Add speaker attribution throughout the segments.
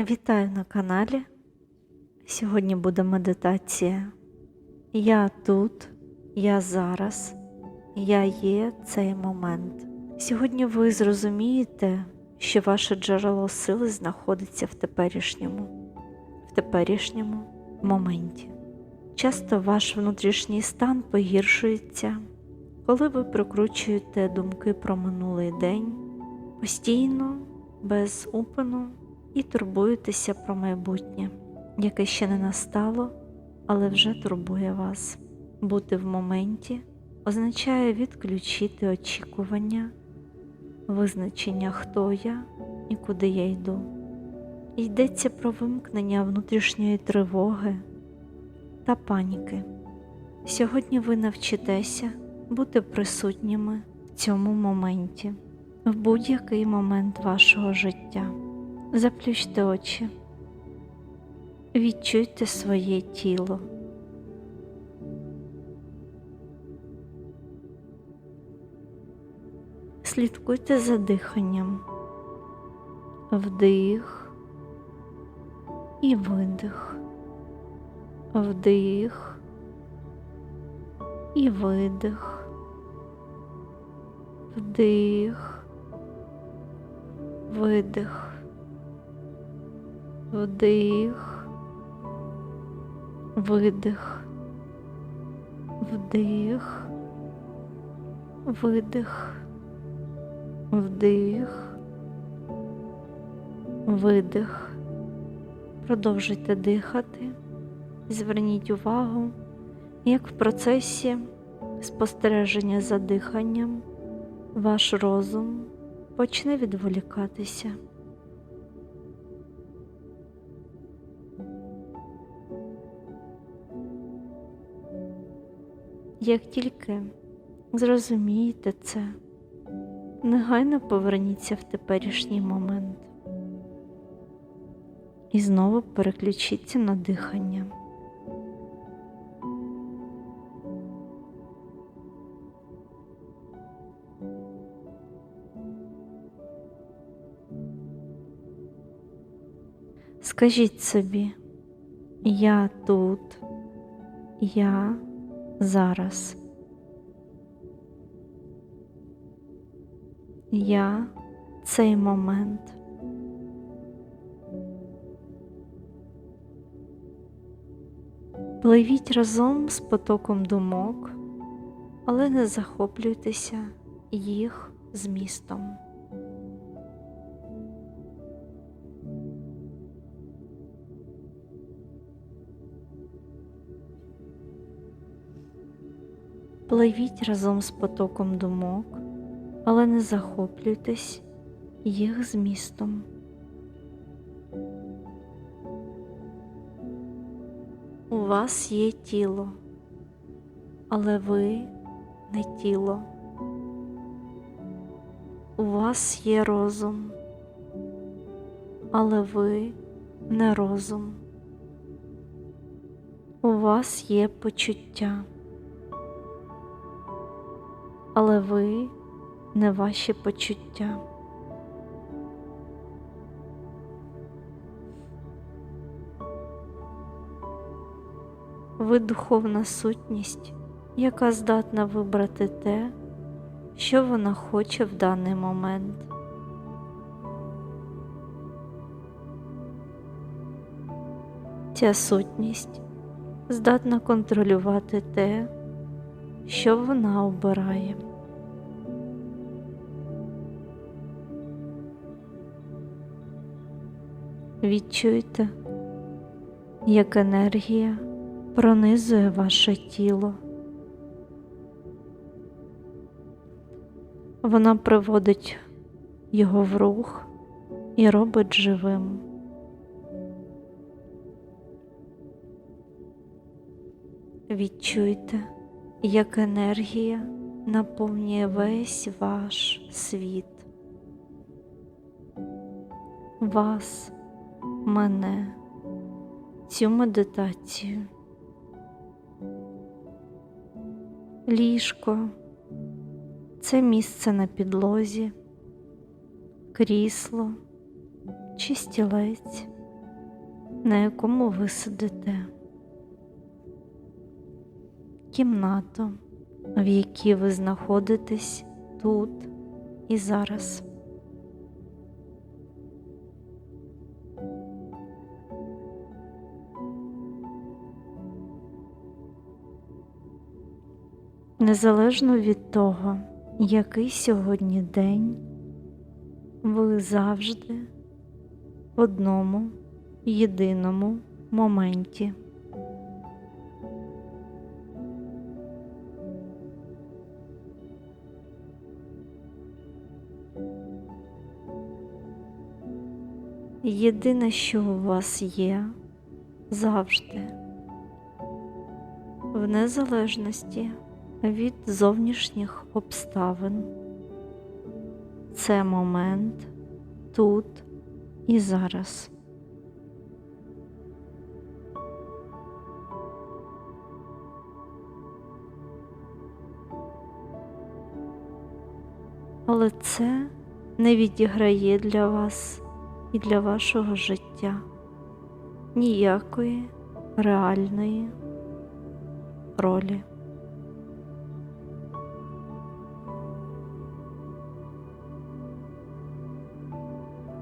Speaker 1: Вітаю на каналі. Сьогодні буде медитація. Я тут, я зараз, я є цей момент. Сьогодні ви зрозумієте, що ваше джерело сили знаходиться в теперішньому, в теперішньому моменті. Часто ваш внутрішній стан погіршується, коли ви прокручуєте думки про минулий день постійно, без упину і турбуєтеся про майбутнє, яке ще не настало, але вже турбує вас. Бути в моменті означає відключити очікування, визначення, хто я і куди я йду. Йдеться про вимкнення внутрішньої тривоги та паніки. Сьогодні ви навчитеся бути присутніми в цьому моменті, в будь-який момент вашого життя. Заплющте очі, відчуйте своє тіло. Слідкуйте за диханням, вдих і видих, вдих і видих, вдих, видих вдих, видих, вдих, видих, вдих, видих. Продовжуйте дихати, зверніть увагу, як в процесі спостереження за диханням ваш розум почне відволікатися. Як тільки зрозумієте це, негайно поверніться в теперішній момент і знову переключіться на дихання. Скажіть собі, я тут, я зараз. Я цей момент. Пливіть разом з потоком думок, але не захоплюйтеся їх змістом. Пливіть разом з потоком думок, але не захоплюйтесь їх змістом. У вас є тіло, але ви не тіло. У вас є розум, але ви не розум. У вас є почуття але ви не ваші почуття. Ви духовна сутність, яка здатна вибрати те, що вона хоче в даний момент. Ця сутність здатна контролювати те, що вона обирає. Відчуйте, як енергія пронизує ваше тіло. Вона приводить його в рух і робить живим. Відчуйте, як енергія наповнює весь ваш світ, вас, мене, цю медитацію, ліжко це місце на підлозі, крісло чи стілець на якому ви сидите, кімнату, в якій ви знаходитесь тут і зараз. Незалежно від того, який сьогодні день, ви завжди в одному єдиному моменті. Єдине, що у вас є завжди, в незалежності від зовнішніх обставин. Це момент тут і зараз. Але це не відіграє для вас і для вашого життя ніякої реальної ролі.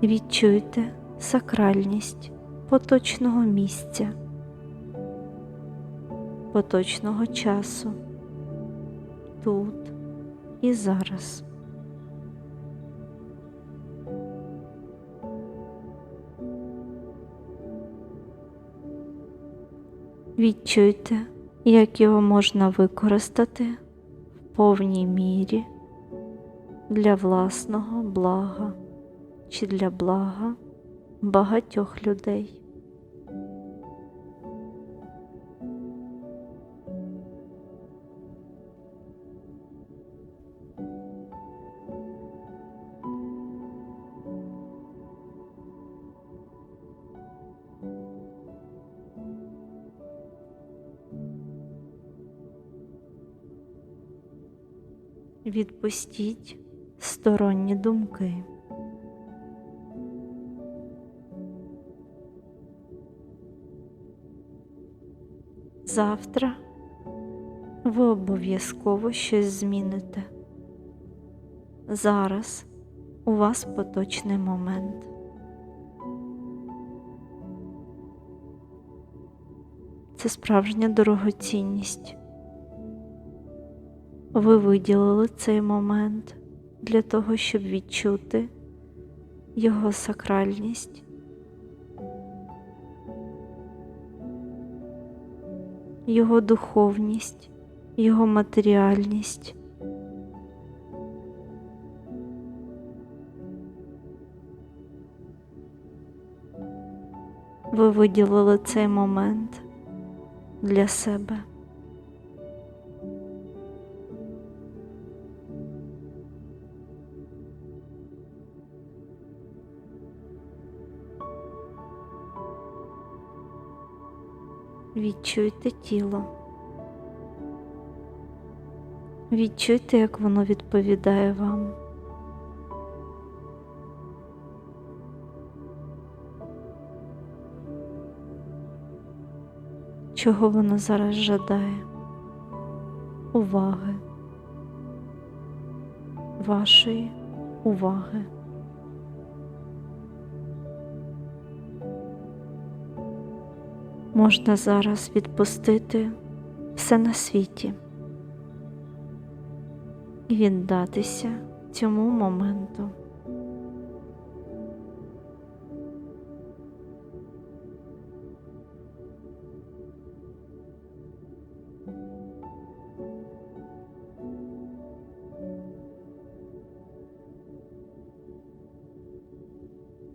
Speaker 1: Відчуйте сакральність поточного місця, поточного часу тут і зараз. Відчуйте, як його можна використати в повній мірі для власного блага чи для блага багатьох людей. Відпустіть сторонні думки. Завтра ви обов'язково щось зміните. Зараз у вас поточний момент. Це справжня дорогоцінність. Ви виділили цей момент для того, щоб відчути його сакральність. Його духовність, його матеріальність. Ви виділили цей момент для себе. Відчуйте тіло. Відчуйте, як воно відповідає вам. Чого воно зараз жадає? Уваги, вашої уваги. Можна зараз відпустити все на світі і віддатися цьому моменту.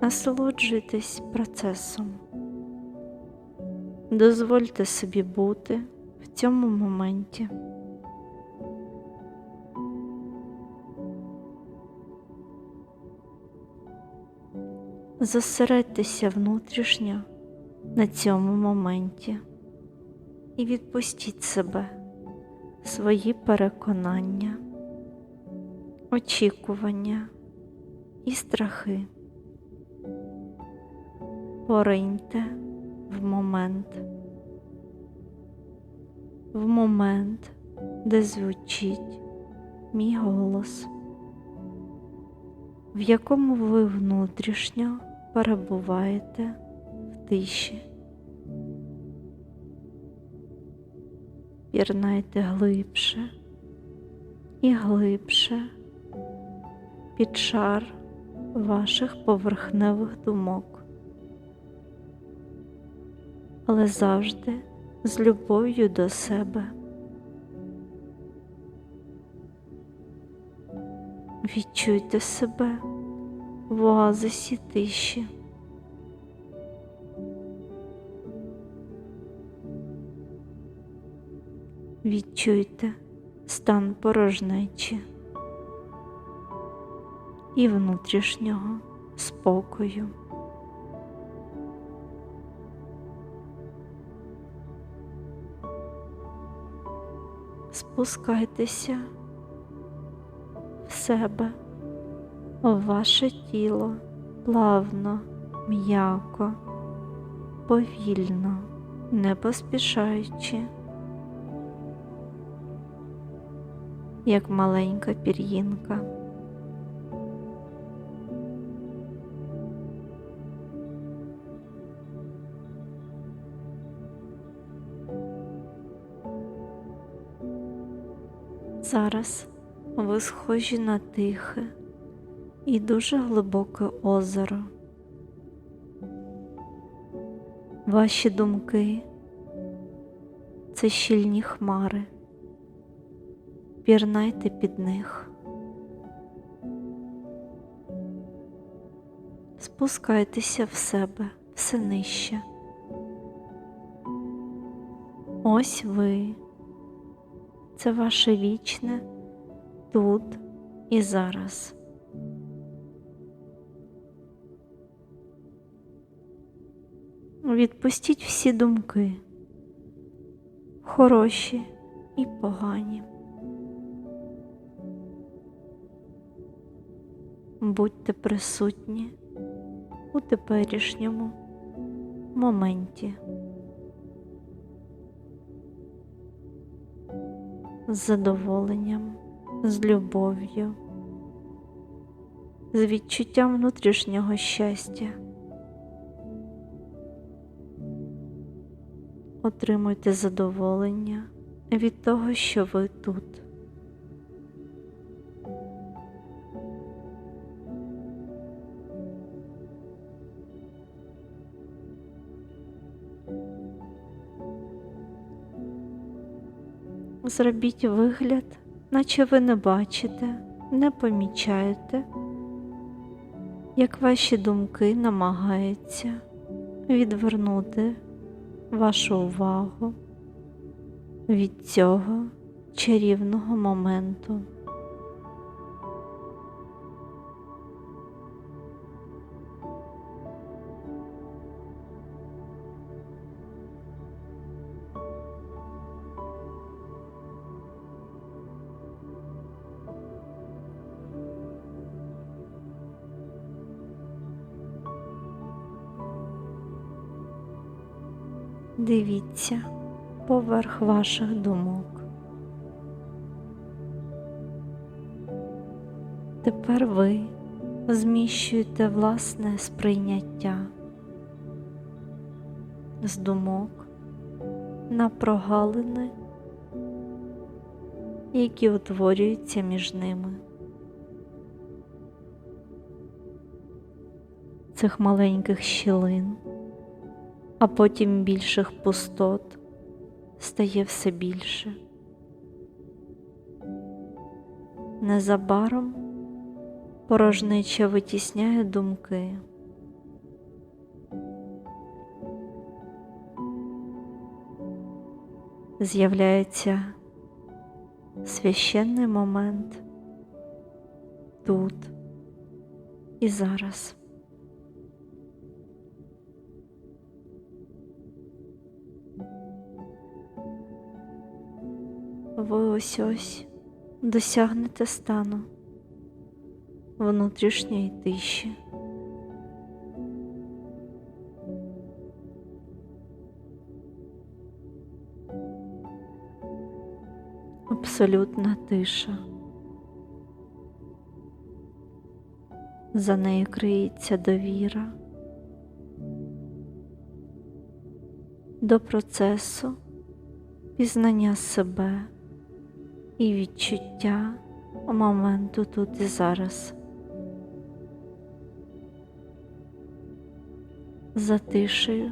Speaker 1: Насолоджуйтесь процесом. Дозвольте собі бути в цьому моменті. Зосередьтеся внутрішньо на цьому моменті і відпустіть себе, свої переконання, очікування і страхи. Пориньте в момент, в момент, де звучить мій голос, в якому ви внутрішньо перебуваєте в тиші. Пірнайте глибше і глибше під шар ваших поверхневих думок, але завжди з любов'ю до себе. Відчуйте себе в оазисі тиші. Відчуйте стан порожнечі і внутрішнього спокою. Спускайтеся в себе, в ваше тіло плавно, м'яко, повільно, не поспішаючи, як маленька пір'їнка. Зараз ви схожі на тихе і дуже глибоке озеро. Ваші думки це щільні хмари. Пірнайте під них. Спускайтеся в себе все нижче. Ось ви це ваше вічне тут і зараз. Відпустіть всі думки, хороші і погані. Будьте присутні у теперішньому моменті. З задоволенням, з любов'ю, з відчуттям внутрішнього щастя. Отримуйте задоволення від того, що ви тут. Зробіть вигляд, наче ви не бачите, не помічаєте, як ваші думки намагаються відвернути вашу увагу від цього чарівного моменту. Дивіться поверх ваших думок. Тепер ви зміщуєте власне сприйняття з думок на прогалини, які утворюються між ними. Цих маленьких щілин а потім більших пустот стає все більше. Незабаром порожнича витісняє думки. З'являється священний момент тут і зараз. ви ось ось досягнете стану внутрішньої тиші. Абсолютна тиша. За нею криється довіра до процесу пізнання себе і відчуття моменту тут і зараз. За тишею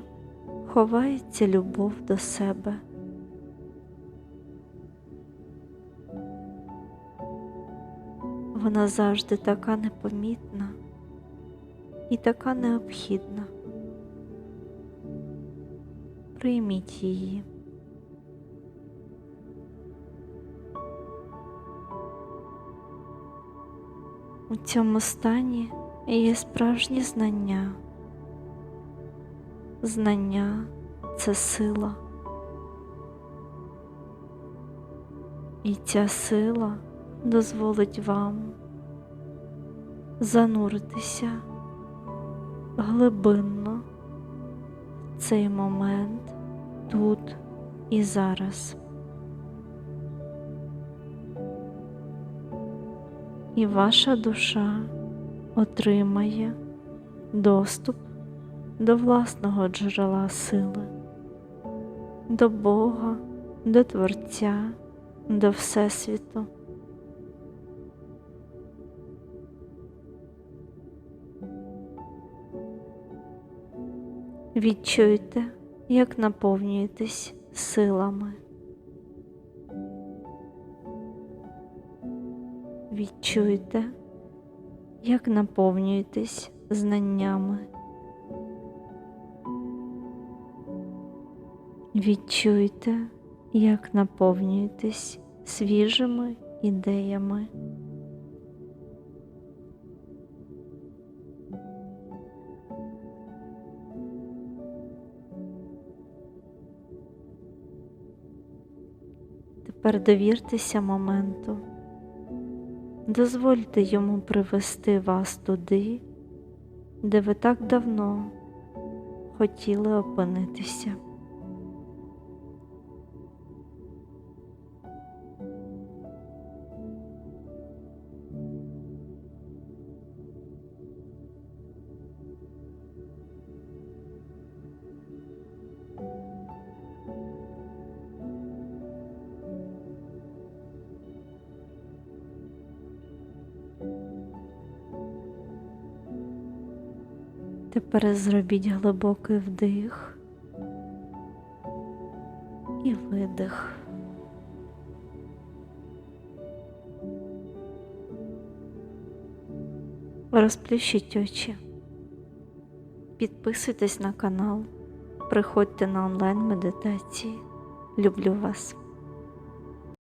Speaker 1: ховається любов до себе. Вона завжди така непомітна і така необхідна. Прийміть її. У цьому стані є справжні знання. Знання це сила. І ця сила дозволить вам зануритися глибинно в цей момент тут і зараз. І ваша душа отримає доступ до власного джерела сили, до Бога, до Творця, до Всесвіту. Відчуйте, як наповнюєтесь силами. Відчуйте, як наповнюєтесь знаннями. Відчуйте, як наповнюєтесь свіжими ідеями. Тепер довіртеся моменту. Дозвольте йому привести вас туди, де ви так давно хотіли опинитися. Тепер зробіть глибокий вдих і видих. Розплющіть очі, підписуйтесь на канал, приходьте на онлайн медитації. Люблю вас.